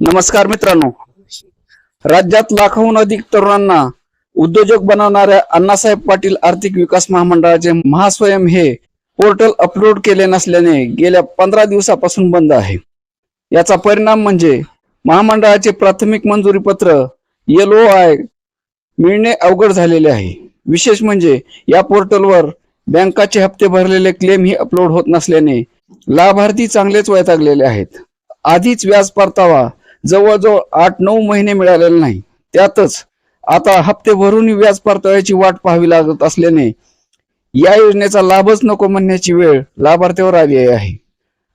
नमस्कार मित्रांनो. राज्यात लाखोहून अधिक तरुणांना उद्योजक बनवणाऱ्या अण्णासाहेब पाटील आर्थिक विकास महामंडळाचे महास्वयं हे पोर्टल अपलोड केले नसल्याने गेल्या पंधरा दिवसापासून बंद आहे. याचा परिणाम म्हणजे महामंडळाचे प्राथमिक मंजुरी पत्र एल आय मिळणे अवघड झालेले आहे. विशेष म्हणजे या पोर्टलवर बँकाचे हप्ते भरलेले क्लेम ही अपलोड होत नसल्याने लाभार्थी चांगलेच वैतागलेले आहेत. आधीच व्याज परतावा जवळजवळ आठ नऊ महिने मिळालेले नाही. त्यातच आता हप्ते भरून व्याज परताव्याची वाट पाहावी लागत असल्याने या योजनेचा लाभच नको म्हणण्याची वेळ लाभार्थ्यावर आली आहे.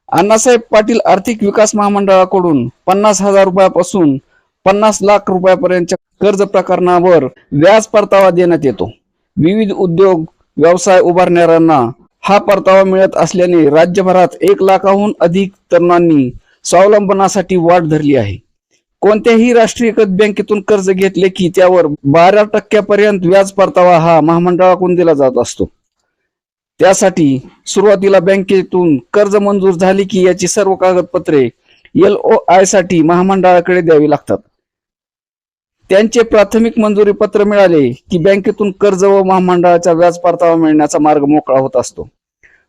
अण्णासाहेब पाटील आर्थिक विकास महामंडळाकडून पन्नास हजार रुपयापासून पन्नास लाख रुपयापर्यंतच्या कर्ज प्रकरणावर व्याज परतावा देण्यात येतो. विविध उद्योग व्यवसाय उभारणाऱ्यांना हा परतावा मिळत असल्याने राज्यभरात एक लाखाहून अधिक तरुणांनी स्वावलंबनासाठी वाट धरली आहे. कोणत्याही राष्ट्रीयकृत बँकेतून कर्ज घेतले की त्यावर बारा टक्क्यापर्यंत व्याज परतावा हा महामंडळाकडून दिला जात असतो. त्यासाठी सुरुवातीला बँकेतून कर्ज मंजूर झाली की याची सर्व कागदपत्रे एल ओ आयसाठी महामंडळाकडे द्यावी लागतात. त्यांचे प्राथमिक मंजुरी पत्र मिळाले की बँकेतून कर्ज व महामंडळाचा व्याज परतावा मिळण्याचा मार्ग मोकळा होत असतो.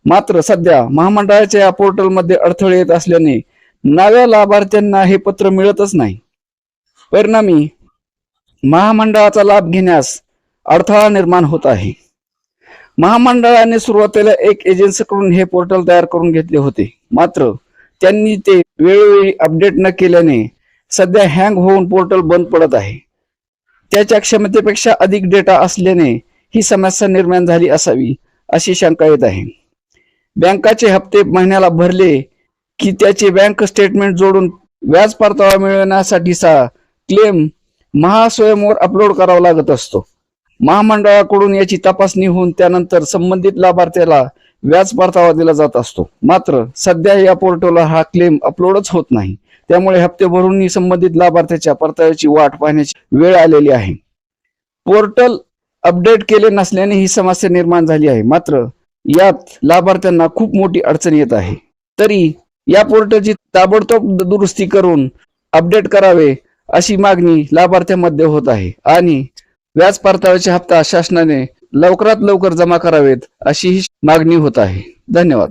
मात्र सध्या महामंडळाच्या या पोर्टलमध्ये अडथळे येत असल्याने नव्या लाभार्थ्यांना हे पत्र मिळतच नाही. परिणामी महामंडळाचा लाभ घेण्यास अडथळा निर्माण होत आहे. महामंडळाने सुरुवातीला एक एजन्सीकडून हे पोर्टल तयार करून घेतले होते. मात्र त्यांनी ते वेळोवेळी अपडेट न केल्याने सध्या हँग होऊन पोर्टल बंद पडत आहे. त्याच्या क्षमतेपेक्षा अधिक डेटा असल्याने ही समस्या निर्माण झाली असावी अशी शंका येत आहे. बँकाचे हप्ते महिन्याला भरले की त्याचे बँक स्टेटमेंट जोडून व्याज परतावा मिळवण्यासाठीचा क्लेम महास्वयंवर अपलोड करावा लागत असतो. महामंडळाकडून याची तपासणी होऊन त्यानंतर संबंधित लाभार्थ्याला व्याज परतावा दिला जात असतो. मात्र सध्या या पोर्टलवर हा क्लेम अपलोडच होत नाही. त्यामुळे हप्ते भरूनही संबंधित लाभार्थ्याच्या परताव्याची वाट पाहण्याची वेळ आलेली आहे. पोर्टल अपडेट केले नसल्याने ही समस्या निर्माण झाली आहे. मात्र यात लाभार्थ्यांना खूप मोठी अडचण येत आहे. तरी या पोर्टलची ताबडतोब दुरुस्ती करून अपडेट करावे अशी मागणी लाभार्थ्यांमध्ये होत आहे. आणि व्याज परताव्याचे हप्ता शासनाने लवकरात लवकर जमा करावेत अशी ही मागणी होत आहे. धन्यवाद.